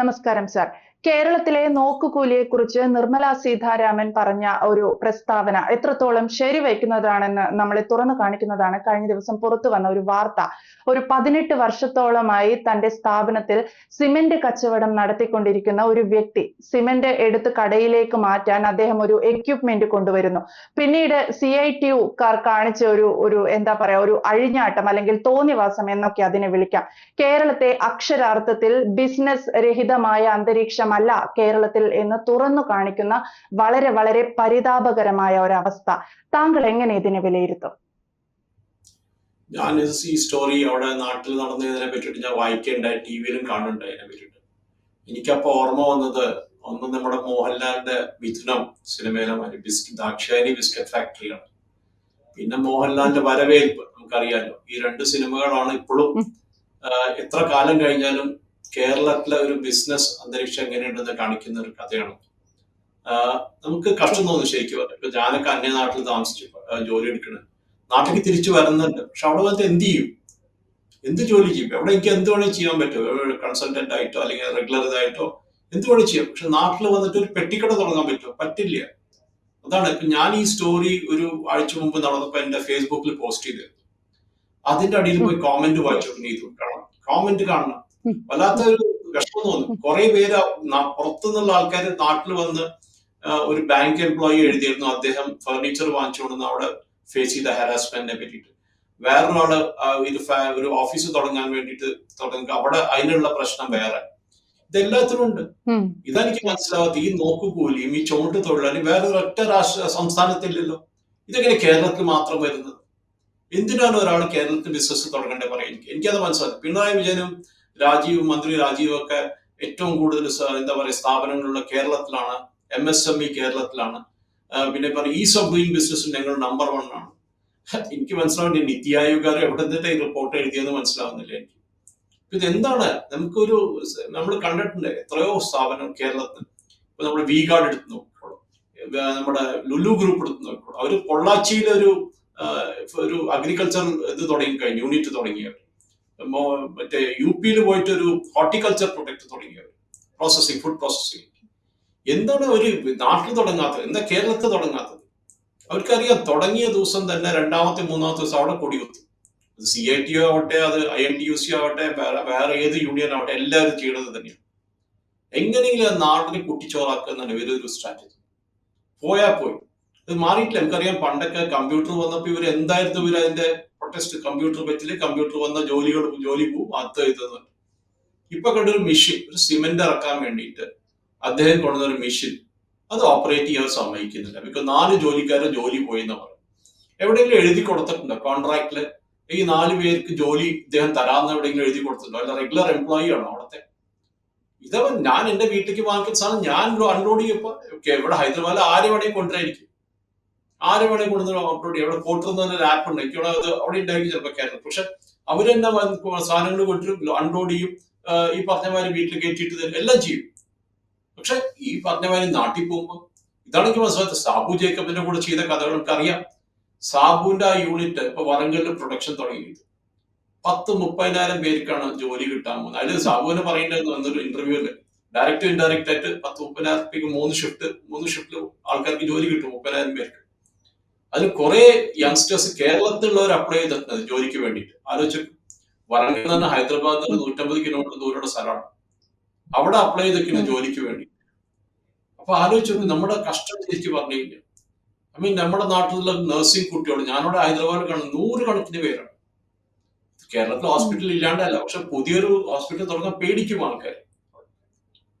നമസ്കാരം സാർ. കേരളത്തിലെ നോക്കുകൂലിയെ കുറിച്ച് നിർമ്മല സീതാരാമൻ പറഞ്ഞ ഒരു പ്രസ്താവന എത്രത്തോളം ശരിവയ്ക്കുന്നതാണെന്ന് നമ്മളെ തുറന്നു കാണിക്കുന്നതാണ്. കഴിഞ്ഞ ദിവസം പുറത്തു വന്ന ഒരു വാർത്ത. ഒരു പതിനെട്ട് വർഷത്തോളമായി തന്റെ സ്ഥാപനത്തിൽ സിമന്റ് കച്ചവടം നടത്തിക്കൊണ്ടിരിക്കുന്ന ഒരു വ്യക്തി സിമന്റ് എടുത്ത് കടയിലേക്ക് മാറ്റാൻ അദ്ദേഹം ഒരു എക്യുപ്മെന്റ് കൊണ്ടുവരുന്നു. പിന്നീട് സി ഐ ടി യുക്കാർ കാണിച്ച ഒരു ഒരു എന്താ പറയാ ഒരു അഴിഞ്ഞാട്ടം അല്ലെങ്കിൽ തോന്നിവാസം എന്നൊക്കെ അതിനെ വിളിക്കാം. കേരളത്തെ അക്ഷരാർത്ഥത്തിൽ ബിസിനസ് രഹിതമായ അന്തരീക്ഷമല്ല കേരളത്തിൽ എന്ന് തുറന്നു കാണിക്കുന്ന വളരെ വളരെ പരിതാപകരമായ ഒരവസ്ഥ. താങ്കൾ എങ്ങനെ ഇതിനെ വിലയിരുത്തും? ഞാൻ ഈ സ്റ്റോറി അവിടെ നാട്ടിൽ നടന്നതിനെ പറ്റിയിട്ട് ഞാൻ വായിക്കേണ്ടായി ടി വിയിലും കാണുന്നുണ്ടായി അതിനെ പറ്റിയിട്ട്. എനിക്കപ്പോ ഓർമ്മ വന്നത് ഒന്ന് നമ്മുടെ മോഹൻലാലിന്റെ മിഥുനം സിനിമയിലെ ബിസ്കറ്റ് ദാക്ഷായണി ബിസ്ക്കറ്റ് ഫാക്ടറിയാണ്. പിന്നെ മോഹൻലാലിന്റെ വരവേൽപ്പ് നമുക്കറിയാലോ. ഈ രണ്ട് സിനിമകളാണ് ഇപ്പോഴും എത്ര കാലം കഴിഞ്ഞാലും കേരളത്തിലെ ഒരു ബിസിനസ് അന്തരീക്ഷം എങ്ങനെയുണ്ടെന്ന് കാണിക്കുന്ന ഒരു കഥയാണ്. നമുക്ക് കഷ്ടം തോന്നും ശരിക്കും. ഇപ്പൊ ഞാനൊക്കെ അന്യനാട്ടിൽ താമസിച്ചു ജോലി എടുക്കണേ. നാട്ടിലേക്ക് തിരിച്ചു വരുന്നുണ്ട്. പക്ഷെ അവിടെ വന്നിട്ട് എന്ത് ചെയ്യും? എന്ത് ജോലി ചെയ്യും? എവിടെ എനിക്ക് എന്ത് വേണേലും ചെയ്യാൻ പറ്റുമോ? കൺസൾട്ടന്റ് ആയിട്ടോ അല്ലെങ്കിൽ റെഗുലർ ഇതായിട്ടോ എന്ത് വേണേലും ചെയ്യാം. പക്ഷെ നാട്ടിൽ വന്നിട്ട് ഒരു പെട്ടിക്കട തുടങ്ങാൻ പറ്റുമോ? പറ്റില്ല. അതാണ് ഇപ്പൊ ഞാൻ ഈ സ്റ്റോറി ഒരു ആഴ്ച മുമ്പ് നടന്നപ്പോ എന്റെ ഫേസ്ബുക്കിൽ പോസ്റ്റ് ചെയ്തിരുന്നു അതിന്റെ അടിയിൽ പോയി കോമന്റ് വായിച്ചു നീതു കാണാം കോമന്റ് കാണണം. ഉം. വല്ലാത്ത ഒരു വിഷമം തോന്നും. കുറെ പേര് പുറത്തുനിന്നുള്ള ആൾക്കാർ നാട്ടിൽ വന്ന് ഒരു ബാങ്ക് എംപ്ലോയി എഴുതിയിരുന്നു. അദ്ദേഹം ഫർണിച്ചർ വാങ്ങിച്ചുകൊണ്ടെന്ന് അവിടെ ഫേസ് ചെയ്ത ഹരാസ്മെന്റിനെ പറ്റിയിട്ട്. വേറൊരാൾ ഇത് ഒരു ഓഫീസ് തുടങ്ങാൻ വേണ്ടിയിട്ട് തുടങ്ങുക അവിടെ അതിനുള്ള പ്രശ്നം വേറെ. ഇതെല്ലാത്തിനും ഉണ്ട്. ഇതെനിക്ക് മനസ്സിലാവാത്ത ഈ നോക്കുകൂലിയും ഈ ചുമട്ട് തൊഴിലാളി വേറെ ഒരൊറ്റ രാഷ്ട്ര സംസ്ഥാനത്തില്ലല്ലോ. ഇതെങ്ങനെ കേരളത്തിൽ മാത്രം വരുന്നത്? എന്തിനാണ് ഒരാൾ കേരളത്തിൽ ബിസിനസ് തുടങ്ങേണ്ടത് പറയാം എനിക്ക്? എനിക്കത് മനസ്സിലാക്കി പിണറായി വിജയനും രാജീവും മന്ത്രി രാജീവ് ഒക്കെ ഏറ്റവും കൂടുതൽ എന്താ പറയുക സ്ഥാപനങ്ങളുള്ള കേരളത്തിലാണ് എം എസ് എം ഇ കേരളത്തിലാണ്. പിന്നെ പറയും ഈസ് ഓഫ് ഡൂയിങ് ബിസിനസ് ഞങ്ങൾ നമ്പർ വൺ ആണ്. എനിക്ക് മനസ്സിലാവുന്നില്ല നിതി ആയോഗുകാർ എവിടെ നിന്നിട്ട് ഈ റിപ്പോർട്ട് എഴുതിയെന്ന് മനസ്സിലാവുന്നില്ല എനിക്ക്. ഇത് എന്താണ്? നമുക്കൊരു നമ്മൾ കണ്ടിട്ടുണ്ട് എത്രയോ സ്ഥാപനം കേരളത്തിൽ. ഇപ്പൊ നമ്മൾ വി ഗാർഡ് എടുത്ത് നോക്കിക്കോളൂ നമ്മുടെ ലുലു ഗ്രൂപ്പ് എടുത്ത് നോക്കിക്കോളൂ അവർ പൊള്ളാച്ചിയിലെ ഒരു അഗ്രികൾച്ചർ ഇത് തുടങ്ങി കഴിഞ്ഞു യൂണിറ്റ് തുടങ്ങിയവർ മോ- മറ്റേ യു പിയിൽ പോയിട്ട് ഒരു ഹോർട്ടിക്കൾച്ചർ പ്രൊഡക്റ്റ് തുടങ്ങിയവർ പ്രോസസ്സിംഗ് ഫുഡ് പ്രോസസ്സിംഗ് എന്താണ് ഒരു നാട്ടിൽ തുടങ്ങാത്തത്? എന്താ കേരളത്തിൽ തുടങ്ങാത്തത്? അവർക്കറിയാം തുടങ്ങിയ ദിവസം തന്നെ രണ്ടാമത്തെ മൂന്നാമത്തെ ദിവസം അവിടെ കൊടികുത്തും അത് സി ഐ ടി ആവട്ടെ അത് I N T U C ആവട്ടെ വേറെ വേറെ ഏത് യൂണിയൻ ആവട്ടെ എല്ലാവരും ചെയ്യണത് തന്നെയാണ്. എങ്ങനെയെങ്കിലും നാടിനെ കുട്ടിച്ചോറാക്കുക എന്നാണ് ഇവരൊരു സ്ട്രാറ്റജി പോയാൽ പോയി. ഇത് മാറിയിട്ടില്ല. നമുക്കറിയാം പണ്ടൊക്കെ കമ്പ്യൂട്ടർ വന്നപ്പോൾ ഇവർ എന്തായിരുന്നു ഇവർ അതിന്റെ പ്രൊട്ടസ്റ്റ് കമ്പ്യൂട്ടർ പറ്റില്ല കമ്പ്യൂട്ടർ വന്ന ജോലികൾ ജോലി പോവും. അത് ഇതെന്ന്. ഇപ്പൊ കണ്ടൊരു മെഷീൻ ഒരു സിമെന്റ് ഇറക്കാൻ വേണ്ടിയിട്ട് അദ്ദേഹം കൊണ്ടുവന്ന ഒരു മെഷീൻ അത് ഓപ്പറേറ്റ് ചെയ്യാൻ സമ്മതിക്കുന്നില്ല. ബിക്കോസ് നാല് ജോലിക്കാരെ ജോലി പോയി എന്ന് പറയും എവിടെയെങ്കിലും എഴുതി കൊടുത്തിട്ടുണ്ടോ കോൺട്രാക്റ്റിൽ ഈ നാല് പേർക്ക് ജോലി ഇദ്ദേഹം തരാമെന്ന് എവിടെയെങ്കിലും എഴുതി കൊടുത്തിട്ടുണ്ടോ? അല്ല റെഗുലർ എംപ്ലോയി ആണോ അവിടുത്തെ? ഇതവൻ ഞാൻ എന്റെ വീട്ടിലേക്ക് വാങ്ങിക്കുന്ന സാധനം ഞാൻ അൺലോഡ് ചെയ്യപ്പോ ഇവിടെ ഹൈദരാബാദിൽ ആരെവിടെ കൊണ്ടുവരായിരിക്കും. ആരെ വേണേ കൊണ്ടുവന്ന് അപ്ലോഡ് ചെയ്യും. അവിടെ പോർട്ടർ ഒരു ആപ്പ് ഉണ്ട്. അവിടെ അത് അവിടെ ഉണ്ടാക്കി ചിലപ്പോൾ കയറുന്നത് പക്ഷെ തന്നെ വന്ന് സാധനങ്ങൾ കൊണ്ടുവരും അൺലോഡ് ചെയ്യും. ഈ പറഞ്ഞമാര് വീട്ടിൽ കയറ്റിയിട്ട് തരും. എല്ലാം ചെയ്യും. പക്ഷെ ഈ പറഞ്ഞമാര് നാട്ടിൽ പോകുമ്പോൾ ഇതാണ് എനിക്ക് സാബു ജേക്കബിന്റെ കൂടെ ചെയ്ത കഥകൾ നമുക്ക് അറിയാം സാബുവിന്റെ ആ യൂണിറ്റ് ഇപ്പൊ വരങ്കലിൽ പ്രൊഡക്ഷൻ തുടങ്ങിയത് പത്ത് മുപ്പതിനായിരം പേർക്കാണ് ജോലി കിട്ടാൻ പോകുന്നത്. അതിൽ സാബുവിനെ പറയേണ്ടത് എന്നൊരു ഇന്റർവ്യൂൽ ഡയറക്റ്റ് ഇൻഡയറക്റ്റ് ആയിട്ട് പത്ത് മുപ്പതിനായിരം മൂന്ന് ഷിഫ്റ്റ് മൂന്ന് ഷിഫ്റ്റിൽ ആൾക്കാർക്ക് ജോലി കിട്ടും. മുപ്പതിനായിരം പേർക്ക്. അതിൽ കുറെ യങ്സ്റ്റേഴ്സ് കേരളത്തിലുള്ളവർ അപ്ലൈ ചെയ്തിട്ടുണ്ട് ജോലിക്ക് വേണ്ടിയിട്ട്. ആലോചിച്ചു വറങ്കൽ നിന്ന് ഹൈദരാബാദിൽ നിന്ന് നൂറ്റമ്പത് കിലോമീറ്റർ ദൂരമുള്ള സ്ഥലമാണ്. അവിടെ അപ്ലൈ ചെയ്തിരിക്കുന്ന. ജോലിക്ക് വേണ്ടി അപ്പൊ ആലോചിച്ചു നമ്മുടെ കഷ്ടം തിരിച്ച് പറഞ്ഞു കഴിഞ്ഞാൽ ഐ മീൻ നമ്മുടെ നാട്ടിലുള്ള നഴ്സിംഗ് കുട്ടികൾ ഞാനിവിടെ ഹൈദരാബാദിൽ കാണുന്ന നൂറ് കണക്കിന് പേരാണ്. കേരളത്തിൽ ഹോസ്പിറ്റൽ ഇല്ലാണ്ടല്ല പക്ഷെ പുതിയൊരു ഹോസ്പിറ്റൽ തുടങ്ങാൻ പേടിക്കും ആൾക്കാർ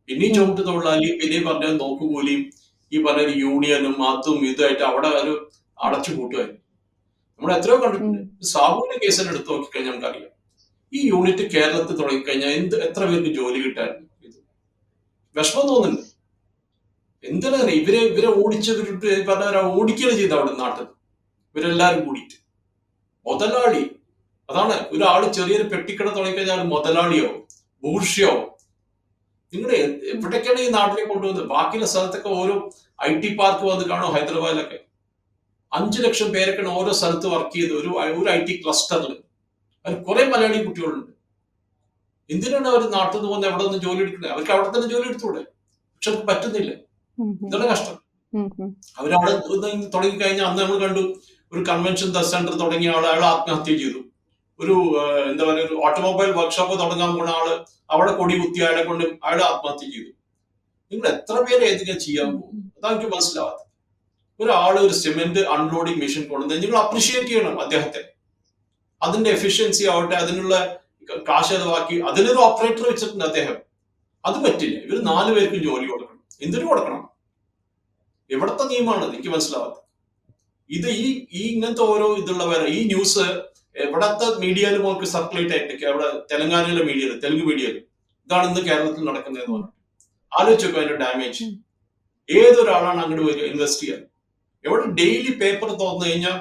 പിന്നെയും ചുമട്ട് തൊഴിലാളി പിന്നെയും പറഞ്ഞ നോക്കുകൂലിയും ഈ പറഞ്ഞ യൂണിയനും അതും ഇതുമായിട്ട് അവിടെ ഒരു അടച്ചു കൂട്ടുമായിരുന്നു നമ്മൾ എത്രയോ കണ്ടിട്ടുണ്ട്. സാബുവിന്റെ കേസിൽ എടുത്ത് നോക്കിക്കഴിഞ്ഞാൽ നമുക്കറിയാം. ഈ യൂണിറ്റ് കേരളത്തിൽ തുടങ്ങിക്കഴിഞ്ഞാൽ എന്ത് എത്ര പേർക്ക് ജോലി കിട്ടായിരുന്നു ഇത് വിഷമം തോന്നുന്നുണ്ട്. എന്തിനാണ് ഇവരെ ഇവരെ ഓടിച്ചവരിട്ട് പറഞ്ഞ ഓടിക്കുകയാണ് ചെയ്ത അവിടെ നാട്ടിൽ. ഇവരെല്ലാരും കൂടിയിട്ട്. മുതലാളി. അതാണ് ഒരാൾ ചെറിയൊരു പെട്ടിക്കട തുടങ്ങിക്കഴിഞ്ഞാൽ മുതലാളിയോ? ഭൂഷ്യോ നിങ്ങൾ എവിടേക്കാണ് ഈ നാട്ടിലേക്ക് കൊണ്ടുവന്നത്? ബാക്കിയുള്ള സ്ഥലത്തൊക്കെ ഓരോ ഐ ടി പാർക്ക് വന്ന് കാണോ ഹൈദരാബാദിലൊക്കെ. അഞ്ചു ലക്ഷം പേരൊക്കെയാണ് ഓരോ സ്ഥലത്ത് വർക്ക് ചെയ്ത് ഒരു ഒരു ഐ ടി ക്ലസ്റ്ററിൽ അതിൽ കുറെ മലയാളി കുട്ടികളുണ്ട്. എന്തിനാണ് അവർ നാട്ടിൽ നിന്ന് പോകുന്നത് എവിടെ നിന്ന് ജോലി എടുക്കുന്നത് അവർക്ക് അവിടെ തന്നെ ജോലി എടുത്തൂടെ പക്ഷെ അവർക്ക് പറ്റുന്നില്ല. ഇതാണ് കഷ്ടം. അവരവിടെ തുടങ്ങി കഴിഞ്ഞാൽ അന്ന് നമ്മൾ കണ്ടു ഒരു കൺവെൻഷൻ സെന്റർ തുടങ്ങിയ ആൾ അയാൾ ആത്മഹത്യ ചെയ്തു. ഒരു എന്താ പറയുക ഒരു ഓട്ടോമൊബൈൽ വർക്ക്ഷോപ്പ് തുടങ്ങാൻ പോണ ആൾ അവിടെ കൊടി കുത്തി അയാളെ കൊണ്ട് അയാൾ ആത്മഹത്യ ചെയ്തു. നിങ്ങൾ എത്ര പേരെ ഏതെങ്കിലും ചെയ്യാൻ പോകും അതാ എനിക്ക് മനസ്സിലാവാത്തത്. ഒരാൾ ഒരു സിമെന്റ് അൺലോഡിംഗ് മെഷീൻ കൊണ്ടുവന്ന് നിങ്ങൾ അപ്രീഷിയേറ്റ് ചെയ്യണം അദ്ദേഹത്തെ. അതിന്റെ എഫിഷ്യൻസി ആവട്ടെ അതിനുള്ള കാശ് ചെലവാക്കി അതിനൊരു ഓപ്പറേറ്റർ വെച്ചിട്ടുണ്ട് അദ്ദേഹം. അത് പറ്റില്ല. ഇവർ നാല് പേർക്കും ജോലി കൊടുക്കണം. എന്തിനു കൊടുക്കണം? എവിടത്തെ നിയമമാണ് എനിക്ക് മനസ്സിലാവാത്തത് ഇത് ഈ ഈ ഇങ്ങനത്തെ ഓരോ ഇതുള്ളവരെ ഈ ന്യൂസ് എവിടത്തെ മീഡിയയിൽ നമുക്ക് സർക്കുലേറ്റ് ആയിട്ട് അവിടെ തെലങ്കാനയിലെ മീഡിയയിൽ തെലുങ്ക് മീഡിയയിൽ ഇതാണ് ഇന്ന് കേരളത്തിൽ നടക്കുന്നതെന്ന് പറഞ്ഞു ആലോചിച്ച് നോക്കുക അതിന്റെ ഡാമേജ്. ഏതൊരാളാണ് അങ്ങോട്ട് വരിക ഇൻവെസ്റ്റ് ചെയ്യാൻ എവിടെ ഡെയിലി പേപ്പർ തുറന്നു കഴിഞ്ഞാൽ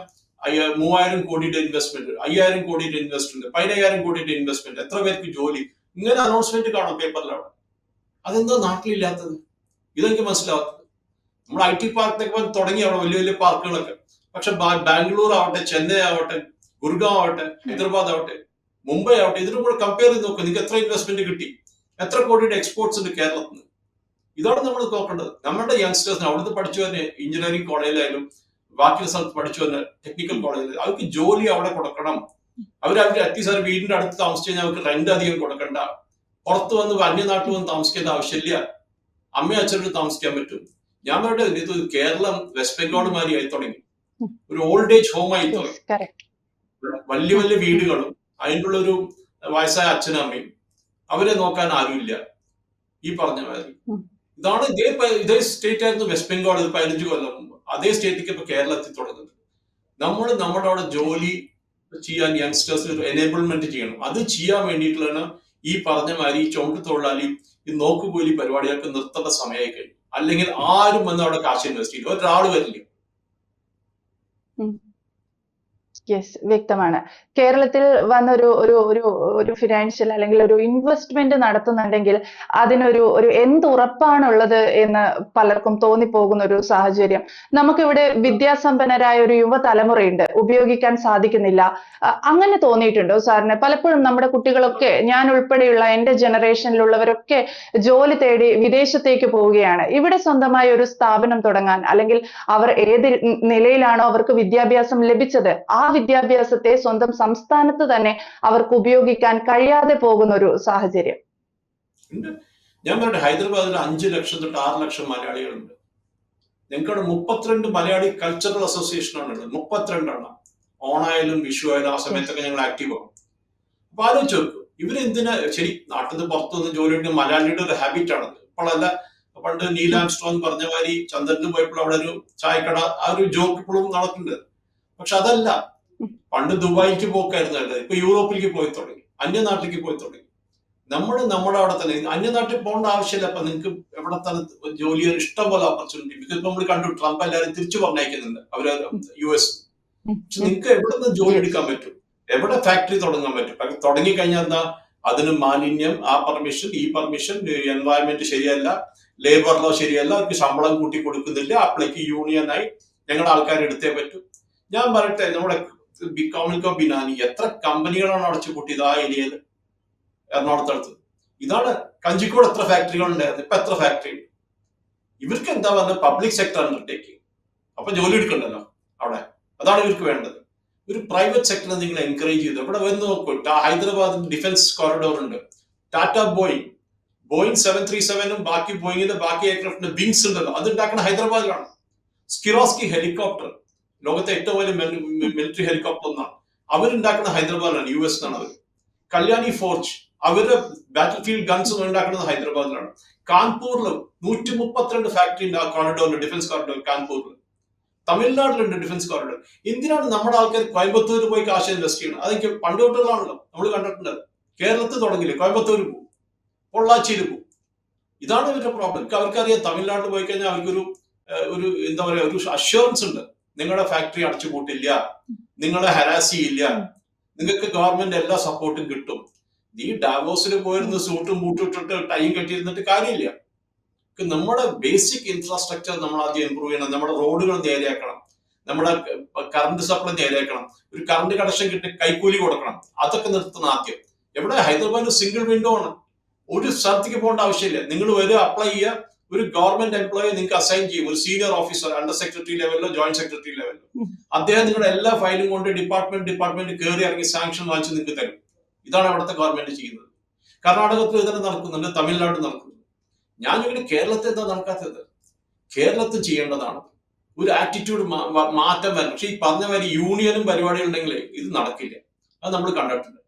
മൂവായിരം കോടിയുടെ ഇൻവെസ്റ്റ്മെന്റ് അയ്യായിരം കോടിയുടെ ഇൻവെസ്റ്റ്മെന്റ് പതിനയ്യായിരം കോടിയുടെ ഇൻവെസ്റ്റ്മെന്റ് എത്ര പേർക്ക് ജോലി? ഇങ്ങനെ അനൗൺസ്മെന്റ് കാണും പേപ്പറിലവിടെ അതെന്താ നാട്ടിലില്ലാത്തത്? ഇതെനിക്ക് മനസ്സിലാവാത്തത്. നമ്മൾ ഐ ടി പാർക്കിനൊക്കെ തുടങ്ങി അവിടെ വലിയ വലിയ പാർക്കുകളൊക്കെ പക്ഷെ ബാംഗ്ലൂർ ആവട്ടെ ചെന്നൈ ആവട്ടെ ഗുർഗാവ് ആവട്ടെ ഹൈദരാബാദ് ആവട്ടെ മുംബൈ ആവട്ടെ ഇതിനും കൂടെ കമ്പയർ ചെയ്ത് നോക്കുക നിങ്ങൾക്ക് എത്ര ഇൻവെസ്റ്റ്മെന്റ് കിട്ടി? എത്ര കോടിയുടെ എക്സ്പോർട്സ് ഉണ്ട് കേരളത്തിൽ നിന്ന് ഇതാണ് നമ്മൾ നോക്കേണ്ടത് നമ്മുടെ യങ്സ്റ്റേഴ്സിന് അവിടുന്ന് പഠിച്ചു തന്നെ എഞ്ചിനീയറിംഗ് കോളേജിലായാലും ബാക്കിയുള്ള സ്ഥലത്ത് പഠിച്ചു തന്നെ ടെക്നിക്കൽ കോളേജിൽ അവർക്ക് ജോലി അവിടെ കൊടുക്കണം. അവർ അവരുടെ അറ്റ്ലീസ്റ്റ് വീടിന്റെ അടുത്ത് താമസിച്ചു കഴിഞ്ഞാൽ അവർക്ക് റെന്റ് അധികം കൊടുക്കണ്ട. പുറത്ത് വന്ന് അന്യനാട്ടിൽ വന്ന് താമസിക്കേണ്ട ആവശ്യമില്ല. അമ്മയും അച്ഛനോട് താമസിക്കാൻ പറ്റും. ഞാൻ പറയട്ടെ ഇത് കേരളം വെസ്റ്റ് ബംഗാൾ മാതിരി ആയി തുടങ്ങി. ഒരു ഓൾഡ് ഏജ് ഹോം ആയി തുടങ്ങി. വലിയ വലിയ വീടുകളും അതിന്റെ ഉള്ള ഒരു വയസ്സായ അച്ഛനും അമ്മയും. അവരെ നോക്കാൻ ആരുമില്ല. ഈ പറഞ്ഞ മാതിരി. ഇതാണ് ഇതേ ഇതേ സ്റ്റേറ്റ് ആയിരുന്നു വെസ്റ്റ് ബംഗാൾ ഒരു പതിനഞ്ച് കൊല്ലം മുമ്പ്. അതേ സ്റ്റേറ്റിലേക്ക് ഇപ്പൊ കേരളത്തിൽ തുടങ്ങുന്നത്. നമ്മൾ നമ്മുടെ അവിടെ ജോലി ചെയ്യാൻ യങ്സ്റ്റേഴ്സിന് ഒരു എനേബിൾമെന്റ് ചെയ്യണം. അത് ചെയ്യാൻ വേണ്ടിയിട്ടുള്ള ഈ പറഞ്ഞ മാതിരി ഈ ചുമട്ട് തൊഴിലാളി ഈ നോക്കുകൂലി പരിപാടികൾക്ക് നിർത്തേണ്ട സമയമായി കഴിഞ്ഞു അല്ലെങ്കിൽ ആരും വന്ന് അവിടെ കാശ് ഇൻവെസ്റ്റ് ചെയ്യില്ല. ഒരാൾ വരില്ല. യെസ് വ്യക്തമാണ്. കേരളത്തിൽ വന്നൊരു ഒരു ഒരു ഒരു ഫിനാൻഷ്യൽ അല്ലെങ്കിൽ ഒരു ഇൻവെസ്റ്റ്മെന്റ് നടത്തുന്നുണ്ടെങ്കിൽ അതിനൊരു ഒരു എന്ത് ഉറപ്പാണുള്ളത് എന്ന് പലർക്കും തോന്നിപ്പോകുന്ന ഒരു സാഹചര്യം. നമുക്കിവിടെ വിദ്യാസമ്പന്നരായ ഒരു യുവതലമുറയുണ്ട്. ഉപയോഗിക്കാൻ സാധിക്കുന്നില്ല. അങ്ങനെ തോന്നിയിട്ടുണ്ടോ സാറിന്? പലപ്പോഴും നമ്മുടെ കുട്ടികളൊക്കെ ഞാൻ ഉൾപ്പെടെയുള്ള എന്റെ ജനറേഷനിലുള്ളവരൊക്കെ ജോലി തേടി വിദേശത്തേക്ക് പോവുകയാണ്. ഇവിടെ സ്വന്തമായ ഒരു സ്ഥാപനം തുടങ്ങാൻ അല്ലെങ്കിൽ അവർ ഏത് നിലയിലാണോ അവർക്ക് വിദ്യാഭ്യാസം ലഭിച്ചത് ആ വിദ്യാഭ്യാസത്തെ സ്വന്തം സംസ്ഥാനത്ത് തന്നെ അവർക്ക് ഉപയോഗിക്കാൻ കഴിയാതെ പോകുന്ന ഒരു സാഹചര്യം ഞാൻ പറഞ്ഞു ഹൈദരാബാദിൽ അഞ്ച് ലക്ഷം തൊട്ട് ആറ് ലക്ഷം മലയാളികളുണ്ട്. ഞങ്ങൾക്കവിടെ മുപ്പത്തിരണ്ട് മലയാളി കൾച്ചറൽ അസോസിയേഷൻ ആണ് ഉള്ളത്. മുപ്പത്തിരണ്ടെണ്ണം. ഓണായാലും വിഷു ആയാലും ആ സമയത്തൊക്കെ ഞങ്ങൾ ആക്റ്റീവ് ആവും അപ്പൊ ആലോചിച്ച് നോക്കൂ. ഇവരെന്തിനാ ശരി നാട്ടിൽ നിന്ന് പുറത്തുനിന്ന് ജോലി എടുക്കുന്ന മലയാളിയുടെ ഒരു ഹാബിറ്റ് ആണത് ഇപ്പോഴല്ല പണ്ട് നീലാം സ്ട്രോങ് പറഞ്ഞ മാതിരി ചന്ദ്രന് പോയപ്പോൾ അവിടെ ഒരു ചായക്കട ആ ഒരു ജോക്ക് ഇപ്പോഴും നടക്കുന്നുണ്ട്. പക്ഷെ അതല്ല പണ്ട് ദുബായിക്ക് പോക്കായിരുന്നു ഇപ്പൊ യൂറോപ്പിലേക്ക് പോയി തുടങ്ങി. അന്യനാട്ടിലേക്ക് പോയി തുടങ്ങി. നമ്മൾ നമ്മുടെ അവിടെ തന്നെ അന്യനാട്ടിൽ പോകേണ്ട ആവശ്യമില്ല. അപ്പൊ നിങ്ങൾക്ക് എവിടെ തന്നെ ജോലി ഇഷ്ടം പോലെ ഓപ്പർച്യൂണിറ്റി ബിക്കോസ് നമ്മൾ കണ്ടു ട്രംപ് എല്ലാവരും തിരിച്ചു പറഞ്ഞയക്കുന്നുണ്ട്. അവർ യു എസ്. പക്ഷെ നിങ്ങൾക്ക് എവിടെ നിന്ന് ജോലി എടുക്കാൻ പറ്റും? എവിടെ ഫാക്ടറി തുടങ്ങാൻ പറ്റും? തുടങ്ങി കഴിഞ്ഞാൽ എന്താ? അതിന് മാലിന്യം ആ പെർമിഷൻ ഈ പെർമിഷൻ എൻവയറമെന്റ് ശരിയല്ല. ലേബർ ലോ ശരിയല്ല. അവർക്ക് ശമ്പളം കൂട്ടി കൊടുക്കുന്നില്ല. അപ്ലൈക്ക് യൂണിയനായി ഞങ്ങളുടെ ആൾക്കാർ എടുത്തേ പറ്റൂ. ഞാൻ പറയട്ടെ നമ്മുടെ ബിക്കോമിക്കോ ബിനാനി. എത്ര കമ്പനികളാണ് അടച്ചു പൊട്ടിയത് ആ ഏരിയയിൽ? എറണാകുളത്തടുത്ത്. ഇതാണ് കഞ്ചിക്കോട് എത്ര ഫാക്ടറികൾ ഉണ്ടായിരുന്നു ഇപ്പൊ എത്ര ഫാക്ടറി ഉണ്ട് ഇവർക്ക് എന്താ പറഞ്ഞത്? പബ്ലിക് സെക്ടർ അണ്ടർടേക്കിംഗ് അപ്പൊ ജോലി എടുക്കണ്ടല്ലോ അവിടെ. അതാണ് ഇവർക്ക് വേണ്ടത്. ഒരു പ്രൈവറ്റ് സെക്ടറിനെ നിങ്ങൾ എൻകറേജ് ചെയ്തു. ഇവിടെ വന്ന് നോക്കൂ. ഹൈദരാബാദ് ഹൈദരാബാദിൽ ഡിഫൻസ് കോറിഡോർ ഉണ്ട്. Tata Boeing. Boeing seven three സെവനും ബാക്കി ബോയിങ്ങിന്റെ ബാക്കി എയർക്രാഫ്റ്റിന്റെ വിങ്സ് ഉണ്ടല്ലോ. അത് ഉണ്ടാക്കുന്ന ഹൈദരാബാദിലാണ്. Sikorsky helicopter. ലോകത്തെ ഏറ്റവും വലിയ മിലിറ്ററി ഹെലികോപ്റ്റർ ഒന്നാണ് അവരുണ്ടാക്കുന്ന ഹൈദരാബാദിലാണ് യു എസ് എന്നാണ് അവർ കല്യാണി ഫോർജ് അവരുടെ ബാറ്റിൽ ഫീൽഡ് ഗൺസ് ഉണ്ടാക്കുന്നത് ഹൈദരാബാദിലാണ്. കാൺപൂരിൽ നൂറ്റി മുപ്പത്തിരണ്ട് ഫാക്ടറി ഉണ്ട് ആ കോറിഡോറിൽ ഡിഫൻസ് കോറിഡോർ കാൺപൂരിൽ തമിഴ്നാട്ടിലുണ്ട് ഡിഫൻസ് കോറിഡോർ എന്തിനാണ് നമ്മുടെ ആൾക്കാർ കോയമ്പത്തൂർ പോയി കാശ് ഇൻവെസ്റ്റ് ചെയ്യണം അതെനിക്ക് പണ്ട് തൊട്ടുള്ളതാണല്ലോ നമ്മൾ കണ്ടിട്ടുണ്ട്. കേരളത്തിൽ തുടങ്ങില്ലേ കോയമ്പത്തൂർ പോകും പൊള്ളാച്ചിയിൽ പോകും ഇതാണ് ഇവരുടെ പ്രോബ്ലം അവർക്കറിയാം തമിഴ്നാട്ടിൽ പോയി കഴിഞ്ഞാൽ അവർക്കൊരു ഒരു എന്താ പറയുക ഒരു അഷ്യൂറൻസ് ഉണ്ട്. നിങ്ങളുടെ ഫാക്ടറി അടച്ചുപൂട്ടില്ല. നിങ്ങളെ ഹരാസ് ചെയ്യില്ല. നിങ്ങൾക്ക് ഗവൺമെന്റ് എല്ലാ സപ്പോർട്ടും കിട്ടും. നീ ഡാവോസിൽ പോയിരുന്ന് സൂട്ടും ബൂട്ടിട്ടിട്ട് ടൈം കെട്ടിയിരുന്നിട്ട് കാര്യമില്ല. നമ്മുടെ ബേസിക് ഇൻഫ്രാസ്ട്രക്ചർ നമ്മൾ ആദ്യം ഇമ്പ്രൂവ് ചെയ്യണം. നമ്മുടെ റോഡുകൾ നേരെയാക്കണം. നമ്മുടെ കറണ്ട് സപ്ലൈ നേരെയാക്കണം. ഒരു കറണ്ട് കണക്ഷൻ കിട്ടി കൈക്കൂലി കൊടുക്കണം. അതൊക്കെ നിർത്തണം ആദ്യം. എവിടെ? ഹൈദരാബാദിൽ സിംഗിൾ വിൻഡോ ആണ്. ഒരു സ്ഥലത്തേക്ക് പോകേണ്ട ആവശ്യമില്ല. നിങ്ങൾ വരിക അപ്ലൈ ചെയ്യുക ഒരു ഗവൺമെന്റ് എംപ്ലോയി നിങ്ങൾക്ക് അസൈൻ ചെയ്യും. ഒരു സീനിയർ ഓഫീസർ അണ്ടർ സെക്രട്ടറി ലെവലിലോ ജോയിന്റ് സെക്രട്ടറി ലെവലിലോ. അദ്ദേഹം നിങ്ങളുടെ എല്ലാ ഫയലും കൊണ്ട് ഡിപ്പാർട്ട്മെന്റ് ഡിപ്പാർട്ട്മെന്റ് കയറി ഇറങ്ങി സാങ്ഷൻ വാങ്ങിച്ച് നിങ്ങൾക്ക് തരും. ഇതാണ് അവിടുത്തെ ഗവൺമെന്റ് ചെയ്യുന്നത്. കർണാടകത്തിൽ ഇതന്നെ നടക്കുന്നുണ്ട് തമിഴ്നാട് നടക്കുന്നു ഞാൻ ഇവിടെ കേരളത്തിൽ എന്താ നടക്കാത്തത്? കേരളത്തിൽ ചെയ്യേണ്ടതാണ്. ഒരു ആറ്റിറ്റ്യൂഡ് മാറ്റം വരണം. പക്ഷെ ഈ പറഞ്ഞ മാതിരി യൂണിയനും പരിപാടി ഉണ്ടെങ്കിൽ ഇത് നടക്കില്ല. അത് നമ്മൾ കണ്ടിട്ടുണ്ട്.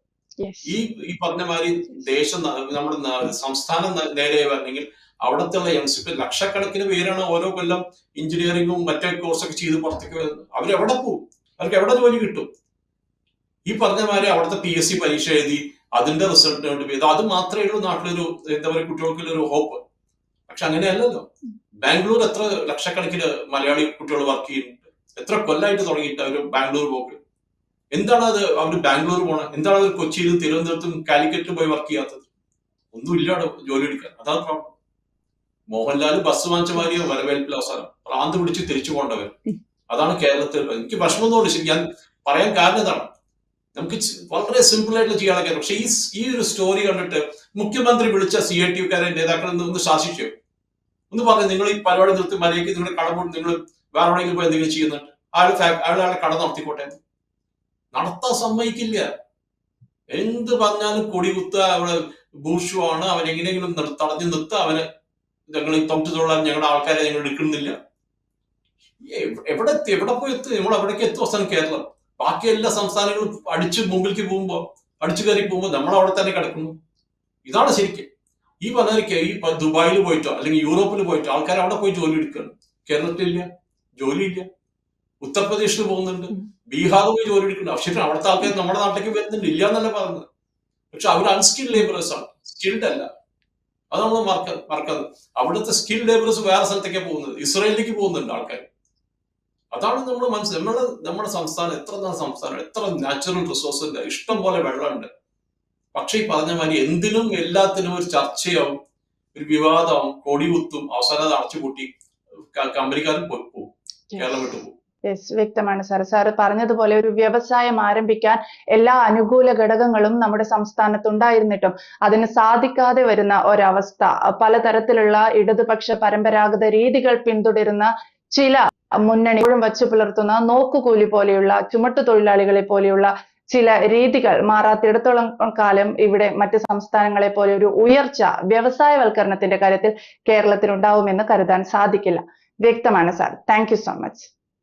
ഈ ഈ പറഞ്ഞ മാതിരി ദേശം നമ്മുടെ സംസ്ഥാനം നേരെ വരണമെങ്കിൽ അവിടുത്തെ യങ്സ് ലക്ഷക്കണക്കിന് പേരാണ് ഓരോ കൊല്ലം എഞ്ചിനീയറിംഗും മറ്റേ കോഴ്സൊക്കെ ചെയ്ത് പുറത്തേക്ക് വരുന്നത്. അവരെവിടെ പോകും? അവർക്ക് എവിടെ ജോലി കിട്ടും? ഈ പറഞ്ഞ മാതിരി അവിടുത്തെ പി എസ് സി പരീക്ഷ എഴുതി അതിന്റെ റിസൾട്ട് കൊണ്ട് ചെയ്തു അത് മാത്രമേ ഉള്ളൂ നാട്ടിലൊരു എന്താ പറയുക കുട്ടികൾക്കുള്ള ഒരു ഹോപ്പ് പക്ഷെ അങ്ങനെയല്ലല്ലോ. ബാംഗ്ലൂർ എത്ര ലക്ഷക്കണക്കിന് മലയാളി കുട്ടികൾ വർക്ക് ചെയ്യുന്നുണ്ട്. എത്ര കൊല്ലായിട്ട് തുടങ്ങിയിട്ട് അവർ ബാംഗ്ലൂർ പോക്ക്. എന്താണ് അത് അവർ ബാംഗ്ലൂർ പോണത് എന്താണ് അവർ കൊച്ചിയിലും തിരുവനന്തപുരത്തും കാലിക്കറ്റും പോയി വർക്ക് ചെയ്യാത്തത്? ഒന്നും ഇല്ലാണ്ട് ജോലി എടുക്കാൻ. അതാണ് പ്രോബ്ലം മോഹൻലാൽ ബസ് വാങ്ങിച്ച മാതിരി വരവേൽപ്പിൽ അവസാനം. പ്രാന്ത് പിടിച്ച് തിരിച്ചു പോകേണ്ടവർ അതാണ് കേരളത്തിൽ. എനിക്ക് വിഷമം തോന്നി ശരി ഞാൻ പറയാൻ കാരണം ഇതാണ്. നമുക്ക് വളരെ സിമ്പിൾ ആയിട്ട് ചെയ്യാനുള്ള കാര്യം പക്ഷെ ഈ ഈ ഒരു സ്റ്റോറി കണ്ടിട്ട് മുഖ്യമന്ത്രി വിളിച്ച സി ഐ ടി കാരെ നേതാക്കളെ ഒന്ന് ശാസിച്ചു? ഒന്ന് പറഞ്ഞു നിങ്ങൾ ഈ പരിപാടി നിർത്തി മര്യാദയ്ക്ക് നിങ്ങളുടെ കടം നിങ്ങൾ വേറെ എവിടെയെങ്കിലും പോയി എന്തെങ്കിലും ചെയ്യുന്നുണ്ട് അയാൾ അയാൾ അയാളെ കട നടത്തിക്കോട്ടെ. നടത്താൻ സമ്മതിക്കില്ല. എന്ത് പറഞ്ഞാലും കൊടി കുത്തുക അവിടെ ബൂഷുവാണ് അവൻ എങ്ങനെയെങ്കിലും തടഞ്ഞു നിർത്തുക അവന് ഞങ്ങൾ തൊട്ട് തൊള്ളാൻ ഞങ്ങളുടെ ആൾക്കാരെ ഞങ്ങൾ എടുക്കുന്നില്ല. എവിടെ എത്തി? എവിടെ പോയി എത്തി? നമ്മൾ അവിടേക്ക് എത്തും അവസാനം കേരളം. ബാക്കി എല്ലാ സംസ്ഥാനങ്ങളും അടിച്ച് മുമ്പിലേക്ക് പോകുമ്പോ അടിച്ചു കയറി പോകുമ്പോൾ നമ്മൾ അവിടെ തന്നെ കിടക്കുന്നു. ഇതാണ് ശരിക്കും. ഈ പറഞ്ഞ ഈ ദുബായിൽ പോയിട്ടോ അല്ലെങ്കിൽ യൂറോപ്പിൽ പോയിട്ടോ ആൾക്കാർ അവിടെ പോയി ജോലി എടുക്കുകയാണ് കേരളത്തിലില്ല ജോലിയില്ല. ഉത്തർപ്രദേശിൽ പോകുന്നുണ്ട്. ബീഹാർ ബീഹാറിൽ പോയി ജോലി എടുക്കുന്നുണ്ട്. പക്ഷേ അവിടുത്തെ ആൾക്കാർ നമ്മുടെ നാട്ടിലേക്ക് വരുന്നുണ്ട്. ഇല്ല എന്നല്ല പറഞ്ഞത്. പക്ഷെ അവർ അൺസ്കിൽഡ് ലേബറേഴ്സ് ആണ്. സ്കിൽഡ് അല്ല. അത് നമ്മൾ മറക്ക മറക്കത്. അവിടുത്തെ സ്കിൽ ലേബേഴ്സ് വേറെ സ്ഥലത്തേക്കാണ് പോകുന്നത്. ഇസ്രായേലിലേക്ക് പോകുന്നുണ്ട് ആൾക്കാർ. അതാണ് നമ്മൾ മനസ്സിൽ നമ്മുടെ നമ്മുടെ സംസ്ഥാനം എത്ര നല്ല സംസ്ഥാനം എത്ര നാച്ചുറൽ റിസോഴ്സ് ഉണ്ട്. ഇഷ്ടം പോലെ വെള്ളമുണ്ട്. പക്ഷെ ഈ പറഞ്ഞ മാതിരി എന്തിനും എല്ലാത്തിനും ഒരു ചർച്ചയാവും ഒരു വിവാദമാവും കൊടികുത്തും അവസാനം അത് അടച്ചുപൂട്ടി കമ്പനിക്കാരും പോകും കേരളം വിട്ടു പോകും യെസ് വ്യക്തമാണ് സാർ സാർ പറഞ്ഞതുപോലെ ഒരു വ്യവസായം ആരംഭിക്കാൻ എല്ലാ അനുകൂല ഘടകങ്ങളും നമ്മുടെ സംസ്ഥാനത്ത് ഉണ്ടായിരുന്നിട്ടും അതിന് സാധിക്കാതെ വരുന്ന ഒരവസ്ഥ പലതരത്തിലുള്ള ഇടതുപക്ഷ പരമ്പരാഗത രീതികൾ പിന്തുടരുന്ന ചില മുന്നണി വച്ചു പുലർത്തുന്ന നോക്കുകൂലി പോലെയുള്ള ചുമട്ടു തൊഴിലാളികളെ പോലെയുള്ള ചില രീതികൾ മാറാത്തിടത്തോളം കാലം ഇവിടെ മറ്റ് സംസ്ഥാനങ്ങളെ പോലെ ഒരു ഉയർച്ച വ്യവസായവൽക്കരണത്തിന്റെ കാര്യത്തിൽ കേരളത്തിൽ ഉണ്ടാവുമെന്ന് കരുതാൻ സാധിക്കില്ല. വ്യക്തമാണ് സാർ. Thank so much.